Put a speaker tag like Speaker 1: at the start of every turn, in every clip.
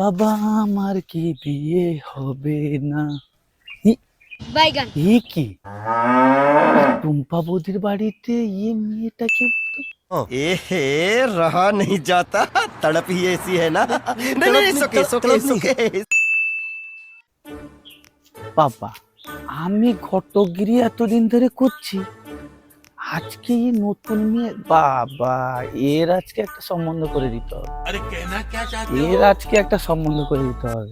Speaker 1: বাবা আমার কি বিয়ে হবে না?
Speaker 2: বাইগান
Speaker 1: এ কি? টুম্পা বৌদির বাড়িতে ইয়ে মেয়েটা কি বলতো?
Speaker 3: এহে রহা নেই যাতা তড়প হি এসি
Speaker 1: বাবা আমি ঘটগিরি এতদিন ধরে করছি। আজকে এই নতুন মেয়ে বাবা এর আজকে একটা সম্বন্ধ করে দিতে হবে। এর আজকে একটা সম্বন্ধ করে দিতে হবে।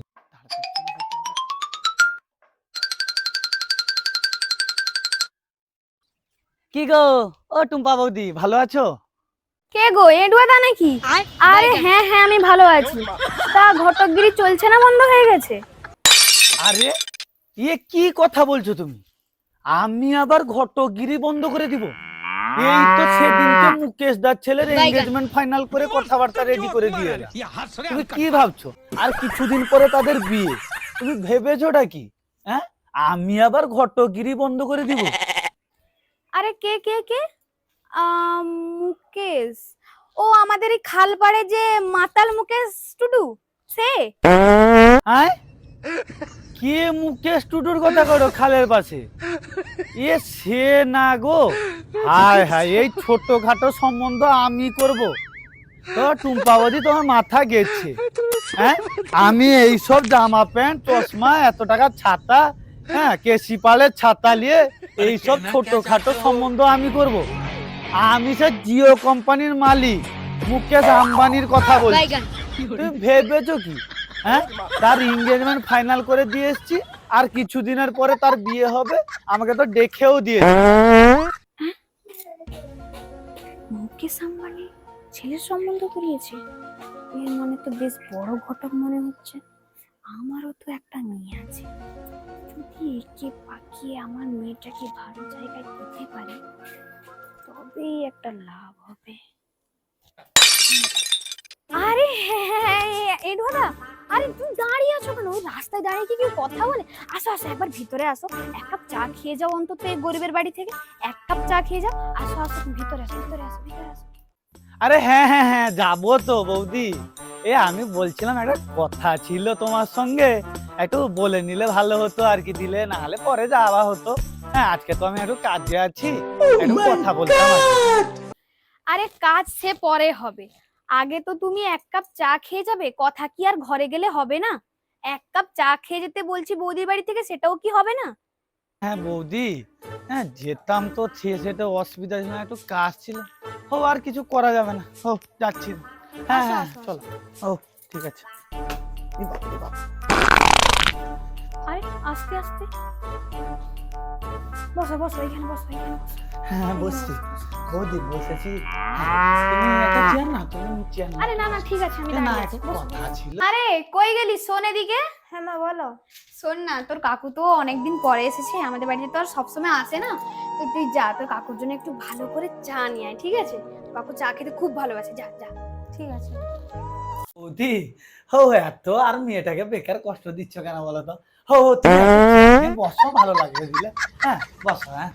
Speaker 1: কি গো? ও টুম্পা বৌদি ভালো আছো?
Speaker 2: কে গো এডুয়া দা নাকি? আরে হ্যাঁ হ্যাঁ আমি ভালো আছি। তা ঘটকগিরি চলছে না বন্ধ হয়ে গেছে?
Speaker 1: আরে ইয়ে কি কথা বলছো তুমি? আমি আবার ঘটগিরি বন্ধ করে দিব। এই তো সেদিনকে মুকেশ দার ছেলের এনগেজমেন্ট ফাইনাল করে কথাবার্তা রেডি করে দিয়ে তুমি কি ভাবছ? আর কিছুদিন পরে তাদের বিয়ে। তুমি ভেবেছোটা কি? হ্যাঁ? আমি আবার ঘটগিরি বন্ধ করে দিব।
Speaker 2: আরে কে কে কে? মুকেশ। ও আমাদের এই খালপাড়ে যে মাতাল মুকেশ টুডু সে?
Speaker 1: হ্যাঁ? কে মুকেশ টুটুর কথা করো খালের পাশে? এ সে না গো। হায় হায় এই ছোটখাটো সম্বন্ধ আমি করব। তো টুম্পাবতী তোমার মাথা গেছে। হ্যাঁ? আমি এইসব জামা প্যান্ট চশমা এত টাকা ছাতা হ্যাঁ কেসি পালের ছাতা নিয়ে এইসব ছোটখাটো সম্বন্ধ আমি করব। আমি সে জিও কোম্পানির মালিক মুকেশ আম্বানির কথা বলছি। তুমি ভেবেছো কি? হ্যাঁ তার এঙ্গেজমেন্ট ফাইনাল করে দিয়ে এসছি আর কিছুদিনের পরে তার বিয়ে হবে আমাকে তো দেখেও দিয়ে
Speaker 2: মুকেশ আম্বানি ছেলের সম্বন্ধ করিয়েছে এর মানে তো বেশ বড় ঘটক মনে হচ্ছে আমারও তো একটা মেয়ে আছে যদি একে পাকিয়ে আমার মেয়েটাকে ভালো জায়গায় দিতে পারি তবেই একটা লাভ হবে আরে হ্যাঁ এডোদা আরে তুমি দাঁড়িয়ে আছো কেন? ওই রাস্তায় দাঁড়িয়ে কি কেউ কথা বলে? আসো আসো একবার ভিতরে আসো। এক কাপ চা খেয়ে যাও অন্তত এই গরিবের বাড়ি থেকে। এক কাপ চা খেয়ে যাও। আসো আসো তুমি ভিতরে আসো ভিতরে আসো ভিতরে আসো।
Speaker 1: আরে হ্যাঁ হ্যাঁ হ্যাঁ যাব তো বৌদি। এ আমি বলছিলাম একটা কথা ছিল তোমার সঙ্গে। একটু বলে নিলে ভালো হতো আর কি দিলে না হলে পরে যাওয়া হতো। হ্যাঁ আজকে তো আমি একটু কাজে আছি। একটু কথা বলতাম আর
Speaker 2: আরে কাজ সে পরে হবে। আগে তো তুমি এক কাপ চা খেয়ে যাবে কথা কি আর ঘরে গেলে হবে না? এক কাপ চা খেয়ে যেতে বলছি বৌদির বাড়ি থেকে সেটাও কি হবে না?
Speaker 1: হ্যাঁ বৌদি হ্যাঁ যেতাম তো সে সেটা অসুবিধা ছিল না, একটু কাজ ছিল। ও আর কিছু করা যাবে না। ও যাচ্ছি। হ্যাঁ হ্যাঁ চলো। ও ঠিক আছে।
Speaker 2: আরে আস্তে আস্তে। বসো বসো এখানে বসো এখানে বসো।
Speaker 1: হ্যাঁ বসছি। বৌদি বসেছি। হ্যাঁ, তুমি একটা চেয়ার না তুমি চেয়ার না
Speaker 2: আরে না না ঠিক আছে আমি
Speaker 1: না একটু। কথা ছিল।
Speaker 2: আরে কই গেলি? শোন এদিকে। হ্যাঁ মা বলো। শোন না তোর কাকু তো অনেকদিন পরে এসেছে আমাদের বাড়িতে তো আর সবসময় আসে না। তো তুই যা তোর কাকুর জন্য একটু ভালো করে চা নিয়ে আয় ঠিক আছে? কাকু চা খেতে খুব ভালোবাসে যা যা। ঠিক আছে।
Speaker 1: বৌদি হো এত আর মেয়েটাকে বেকার কষ্ট দিচ্ছ কেন বলো তো? হো বসো ভালো লাগবে দিলে হ্যাঁ বসো হ্যাঁ।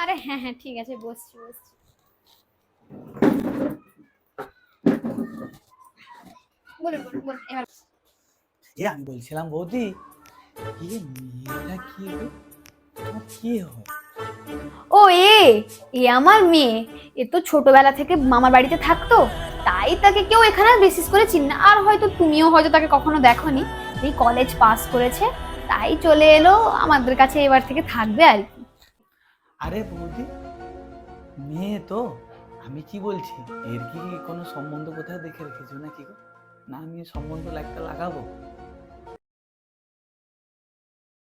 Speaker 2: আরে হ্যাঁ হ্যাঁ ঠিক আছে বসছি বসছি। বলুন বলুন বলুন এবার।
Speaker 1: এ আমি বলছিলাম বৌদি এ মেয়েটা কি গো? তোমার কি হয়?
Speaker 2: ও এ এ আমার মেয়ে। এ তো ছোটবেলা থেকে মামার বাড়িতে থাকতো তাই তাকে কেউ এখানে বেসিস করে চিন না। আর হয়তো তুমিও হয়তো তাকে কখনো দেখোনি। এই কলেজ পাস করেছে তাই চলে এলো আমাদের কাছে এবার থেকে থাকবে আর কি।
Speaker 1: আরে বৌদি, মেয়ে তো। আমি কি বলছি? এর কি কোনো সম্বন্ধ কোথায় দেখে রেখেছো নাকি গো? না, আমি সম্বন্ধ একটা লাগাবো?